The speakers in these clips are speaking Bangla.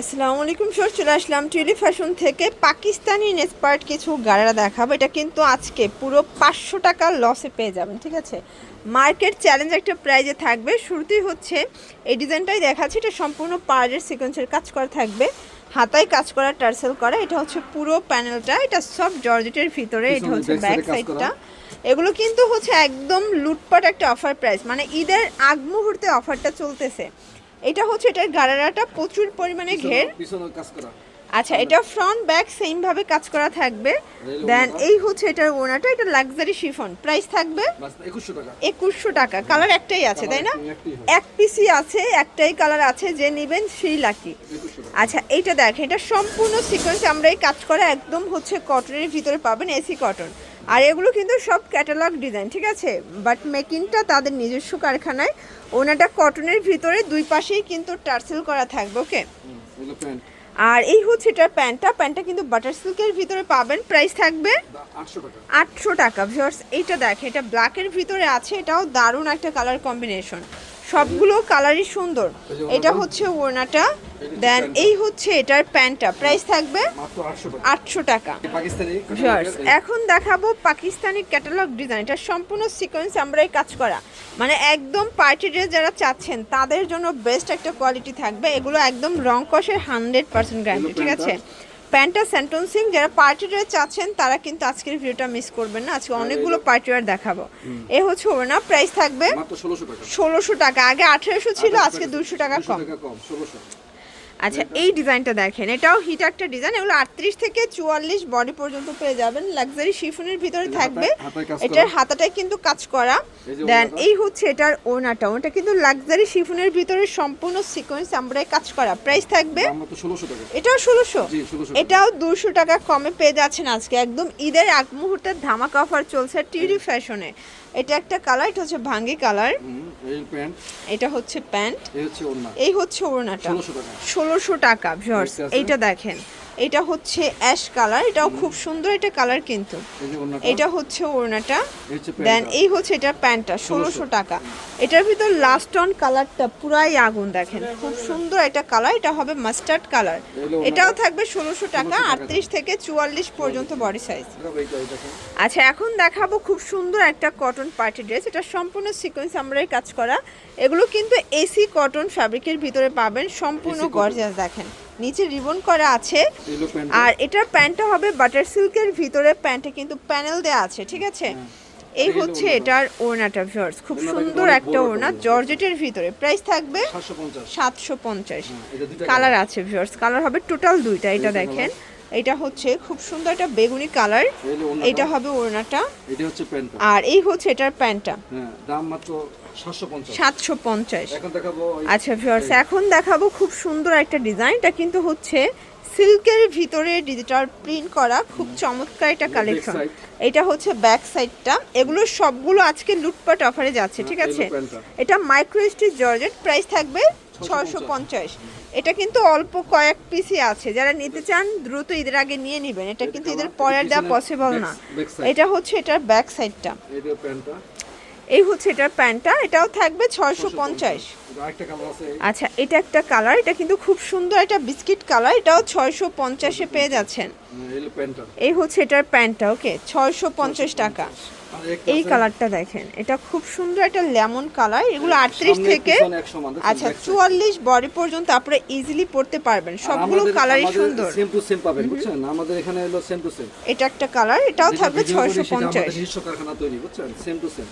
আসসালামু আলাইকুম সর চলে আসলাম টুইলি ফ্যাশন থেকে। পাকিস্তানি নেসপার্ট কিছু গাড়া দেখাবো। এটা কিন্তু আজকে পুরো পাঁচশো টাকা লসে পেয়ে যাবেন ঠিক আছে? মার্কেট চ্যালেঞ্জ একটা প্রাইজে থাকবে। শুরুতেই হচ্ছে এই ডিজাইনটাই দেখাচ্ছি। এটা সম্পূর্ণ পার্ডের সিকোয়েন্সের কাজ করা থাকবে। হাতায় কাজ করা টার্সেল করা। এটা হচ্ছে পুরো প্যানেলটা এটা সব জর্জেটের ভিতরে এটা হচ্ছে ব্যাক। সাইডটা এগুলো কিন্তু হচ্ছে একদম লুটপাট একটা অফার প্রাইস মানে ঈদের আগ মুহূর্তে অফারটা চলতেছে। এটা হচ্ছে এটার গাড়ারাটা প্রচুর পরিমাণে ঘের। আচ্ছা এটা ফ্রন্ট ব্যাক সেম ভাবে কাজ করা থাকবে। দেন এই হচ্ছে এটার ওনাটা এটা লাক্সারি শিফন প্রাইস থাকবে 2100 টাকা। একুশশো টাকা। কালার একটাই আছে তাই না। এক পিসি আছে একটাই কালার আছে যে নেবেন সেই লাকি আচ্ছা এইটা দেখেন এটা সম্পূর্ণ সিকোয়েন্স আমরা এই কাজ করা একদম হচ্ছে কটনের ভিতরে পাবেন এসি কটন আর এগুলো কিন্তু সব ক্যাটালগ ডিজাইন ঠিক আছে? বাট মেকিংটা তাদের নিজস্ব কারখানায় ওনাটা কটনের ভিতরে দুই পাশেই কিন্তু টার্সেল করা থাকবে ওকে আর এই হচ্ছে এটার প্যান্টটা প্যান্টটা কিন্তু বাটার সিল্কের ভিতরে পাবেন প্রাইস থাকবে 800 টাকা। আটশো টাকা ভিউয়ার্স এইটা দেখে এটা ব্ল্যাকের ভিতরে আছে এটাও দারুণ একটা কালার কম্বিনেশন সবগুলো কালারই সুন্দর। এটা হচ্ছে ওড়নাটা, দেন এই হচ্ছে এটার প্যান্টটা। প্রাইস থাকবে মাত্র 800 টাকা আটশো টাকা। এই এই- এখন দেখাবো পাকিস্তানি ক্যাটালগ ডিজাইন। এটা সম্পূর্ণ সিকোয়েন্স আমরাই কাজ করা। মানে একদম পার্টি ড্রেস যারা চাচ্ছেন, তাদের জন্য বেস্ট একটা কোয়ালিটি থাকবে। এগুলো একদম রং কষের হান্ড্রেড পার্সেন্ট গ্যারান্টি ঠিক আছে? প্যান্টটা সিং যারা পার্টি ড্রেস চাচ্ছেন তারা কিন্তু আজকের ভিডিওটা মিস করবেন না। আজকে অনেকগুলো পার্টি ওয়ার দেখাবো। এ হচ্ছে ওনা প্রাইস থাকবে মাত্র 1600 টাকা। ষোলোশো টাকা। আগে আঠেরোশো ছিল আজকে দুশো টাকা 200 কম। টাকা কম 1600 আচ্ছা এই ডিজাইনটা দেখেন। এটাও হিট একটা ডিজাইন। এগুলো আটত্রিশ থেকে চুয়াল্লিশ বডি পর্যন্ত পেয়ে যাবেন। লাক্সারি শিফনের ভিতরে থাকবে। এটার হাতাটায় কিন্তু কাজ করা। দেন এই হচ্ছে এটার ওনাটা ওটা কিন্তু লাক্সারি শিফনের ভিতরে সম্পূর্ণ সিকোয়েন্স আমরা কাজ করা। প্রাইস থাকবে দাম মাত্র 1600 টাকা। এটাও ষোলোশো। এটাও দুশো টাকা কমে পেয়ে যাচ্ছেন আজকে। একদম ঈদের আগ মুহূর্তের ধামাকা অফার চলছে টিডি ফ্যাশনে এটা একটা কালার এটা হচ্ছে ভাঙ্গি কালার। এই প্যান্ট। এটা হচ্ছে প্যান্ট। এই হচ্ছে ওরনাটা ওড়নাটা। 1600 টাকা। ষোলোশো টাকা ভিউয়ার্স এইটা দেখেন। এটা হচ্ছে অ্যাশ কালার এটাও খুব সুন্দর একটা কালার কিন্তু। এটা হচ্ছে ওড়নাটা দেন এই হচ্ছে এটা প্যান্টটা ষোলোশো। টাকা। এটার ভিতর লাস্ট অন কালারটা পুরাই আগুন দেখেন। খুব সুন্দর একটা কালার এটা হবে মাস্টার্ড কালার। এটাও থাকবে ষোলোশো টাকা আটত্রিশ থেকে চুয়াল্লিশ পর্যন্ত বডি সাইজ এটা আচ্ছা এখন দেখাবো খুব সুন্দর একটা কটন পার্টি ড্রেস এটা সম্পূর্ণ সিকোয়েন্স আমরাই কাজ করা। এগুলো কিন্তু এসি কটন ফ্যাব্রিকের ভিতরে পাবেন সম্পূর্ণ। গর্জিয়াস দেখেন। নিচে রিবন করা আছে। আর এটার প্যান্টটা হবে বাটার সিল্কের ভিতরে প্যান্টে কিন্তু প্যানেল দেওয়া আছে ঠিক আছে? এই এই হচ্ছে এটার ওড়নাটা ভিউয়ার্স খুব সুন্দর একটা ওড়না জর্জেটের ভিতরে। প্রাইস থাকবে 750 সাতশো পঞ্চাশ। হ্যাঁ, কালার আছে ভিউয়ার্স কালার হবে টোটাল দুইটা এটা দেখেন। এটা হচ্ছে খুব সুন্দর একটা বেগুনি কালার। এটা হবে ওড়নাটা। এটা হচ্ছে প্যান্টটা। আর এই হচ্ছে এটার প্যান্টটা। হ্যাঁ দাম মাত্র 750 সাতশো পঞ্চাশ। এখন দেখাবো আচ্ছা ভিউয়ার্স এখন দেখাবো খুব সুন্দর একটা ডিজাইনটা কিন্তু হচ্ছে সিল্কের ভিতরে ডিজিটাল প্রিন্ট করা খুব চমৎকার একটা কালেকশন এটা হচ্ছে ব্যাক সাইডটা এগুলো সবগুলো আজকে লুটপাট অফারে যাচ্ছে ঠিক হ্যাঁ, আছে? হলো প্যান্টটা। এটা মাইক্রো স্টিচ জর্জেট প্রাইস থাকবে ছয়শো পঞ্চাশ। এটা কিন্তু অল্প কয়েক পিসি আছে। যারা নিতে চান দ্রুত ঈদের আগে নিয়ে নেবেন। এটা কিন্তু ঈদের colour, পরে দেওয়া পসিবল না। এটা হচ্ছে এটার ব্যাক সাইডটা এই হচ্ছে এটার প্যান্টটা। এটাও থাকবে ছয়শো পঞ্চাশ। আচ্ছা এটা একটা কালার এটা কিন্তু খুব সুন্দর একটা বিস্কিট কালার এটাও ছয়শো পঞ্চাশে পেয়ে যাচ্ছেন। এই হচ্ছে এটার প্যান্টটা ওকে? ছয়শো পঞ্চাশ টাকা। এই কালারটা দেখেন এটা খুব সুন্দর একটা লেমন কালার এগুলো আটত্রিশ থেকে আচ্ছা চুয়াল্লিশ বডি পর্যন্ত আপনারা ইজিলি পড়তে পারবেন। সবগুলো কালারই সুন্দর। সেম টু সেম পাবেন বুঝছেন? আমাদের এখানে হলো সেম টু সেম এটা একটা কালার এটাও থাকবে ছয়শো পঞ্চাশ নিজস্ব কারখানা তৈরি বুঝছেন? সেম টু সেম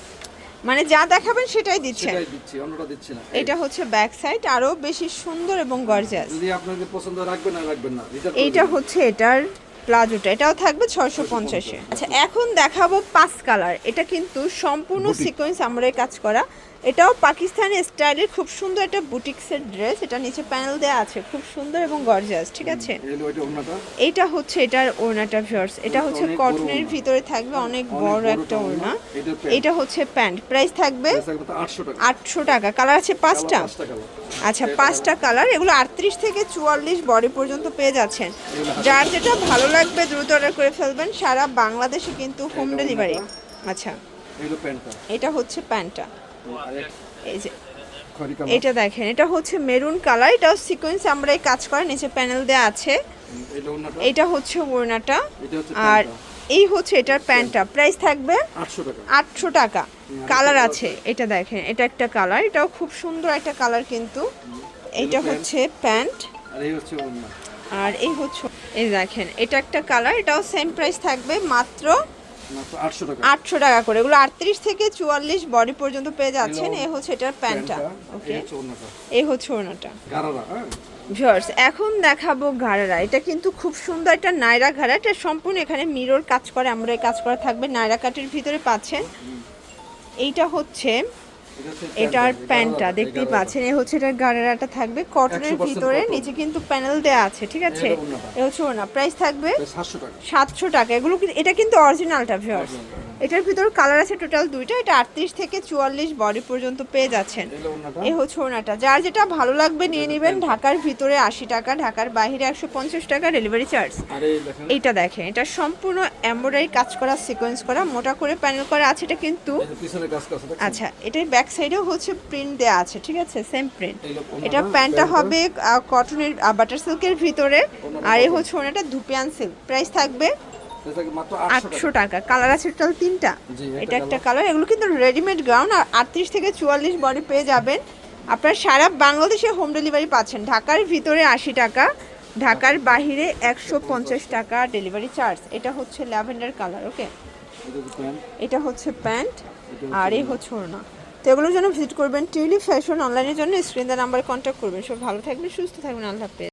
মানে যা দেখাবেন সেটাই দিচ্ছেন। সেটাই দিচ্ছি অন্যটা দিচ্ছি না। এটা হচ্ছে ব্যাক সাইড আরও বেশি সুন্দর এবং গর্জিয়াস যদি আপনাদের পছন্দ রাখবেন না রাখবেন না। এইটা হচ্ছে এটার প্লাজোটা এটাও থাকবে ছয়শো পঞ্চাশে। আচ্ছা এখন দেখাবো পাঁচ কালার। এটা কিন্তু সম্পূর্ণ সিকোয়েন্স আমরা কাজ করা এটাও পাকিস্তানি স্টাইলের খুব সুন্দর একটা বুটিক্সের ড্রেস। এটা নিচে প্যানেল দেওয়া আছে খুব সুন্দর এবং গর্জিয়াস ঠিক আছে? এটা হচ্ছে এটার ওড়নাটা ভিউয়ার্স এটা হচ্ছে কটনের ভিতরে থাকবে অনেক বড় একটা ওড়না। এটা হচ্ছে প্যান্ট। প্রাইস থাকবে প্রাইস থাকবে তো 800 টাকা। আটশো টাকা। কালার আছে পাঁচটা? আচ্ছা পাঁচটা কালার। এগুলো আটত্রিশ থেকে চুয়াল্লিশ বডি পর্যন্ত পেয়ে যাচ্ছেন। যার যেটা ভালো লাগবে দ্রুত অর্ডার করে ফেলবেন। সারা বাংলাদেশে কিন্তু হোম ডেলিভারি। আচ্ছা। এটা হচ্ছে প্যান্টটা। এই যে এটা দেখেন এটা হচ্ছে মেরুন কালার এটাও সিকোয়েন্স আমরা এই কাজ করে নিচে প্যানেল দেওয়া আছে। এটা হচ্ছে ওড়নাটা আর এই হচ্ছে এটার প্যান্টটা। প্রাইস থাকবে 800 টাকা। আটশো টাকা। কালার আছে এটা দেখেন এটা একটা কালার এটাও খুব সুন্দর একটা কালার কিন্তু। এটা হচ্ছে প্যান্ট। আর এই হচ্ছে এই দেখেন এটা একটা কালার এটাও সেম প্রাইস থাকবে মাত্র মাত্র 800 টাকা আটশো টাকা। করে। এগুলো আটত্রিশ থেকে চুয়াল্লিশ বডি পর্যন্ত পেয়ে যাচ্ছেন। এ হচ্ছে এটার প্যান্টটা ওকে এ হচ্ছে ওনাটা গারারা হ্যাঁ? ভিউয়ার্স এখন দেখাবো ঘাড়া এটা কিন্তু খুব সুন্দর একটা নাইরা ঘাড়া এটা সম্পূর্ণ এখানে মিরর কাজ করে। আমরা কাজ করা থাকবে। নাইরা কাটের ভিতরে পাচ্ছেন। এইটা হচ্ছে এটার প্যান্টটা, দেখতেই পাচ্ছেন এই হচ্ছে এটার গাড়েরাটা থাকবে কটনের 100% ভিতরে নিচে কিন্তু প্যানেল দেওয়া আছে ঠিক আছে। এ হচ্ছে ওনা প্রাইস থাকবে 700 টাকা। সাতশো টাকা। এগুলো কিন্তু এটা কিন্তু অরিজিনালটা ভিউয়ার্স এটার ভিতর কালার আছে টোটাল দুইটা এটা আটত্রিশ থেকে চুয়াল্লিশ বডি পর্যন্ত পেয়ে যাচ্ছেন। এটা এই হচ্ছে ওনাটা যার যেটা ভালো লাগবে নিয়ে নেবেন ঢাকার ভিতরে আশি টাকা ঢাকার বাইরে একশো পঞ্চাশ টাকা ডেলিভারি চার্জ এই দেখেন। এইটা দেখেন এটা সম্পূর্ণ এমব্রয়ডারি কাজ করা সিকোয়েন্স করা মোটা করে প্যানেল করা আছে এটা কিন্তু? আচ্ছা এটার ব্যাক সাইডেও হচ্ছে প্রিন্ট দেওয়া আছে ঠিক আছে? সেম প্রিন্ট এটা প্যান্টটা। হবে কটনের বাটার সিল্কের ভিতরে। আর এ? হচ্ছে ওনাটা ধুপিয়ান সিল্ক প্রাইস থাকবে এটা কি মাত্র 800 আটশো টাকা। কালার আছে টোটাল তিনটা। এটা একটা কালার এগুলো কিন্তু রেডিমেড গাউন আর আটত্রিশ থেকে চুয়াল্লিশ বডি পেয়ে যাবেন। আপনার সারা বাংলাদেশে হোম ডেলিভারি পাচ্ছেন। ঢাকার ভিতরে আশি টাকা ঢাকার বাহিরে একশো পঞ্চাশ টাকা ডেলিভারি চার্জ এটা হচ্ছে ল্যাভেন্ডার কালার ওকে এটা হচ্ছে প্যান্ট। আর এই হচ্ছে ওড়না। তো এগুলোর জন্য ভিজিট করবেন টিউলিপ ফ্যাশন অনলাইনের জন্য স্ক্রিন নাম্বারে কন্ট্যাক্ট করবেন। সব ভালো থাকবেন সুস্থ থাকবেন আল্লাহ হাফেজ।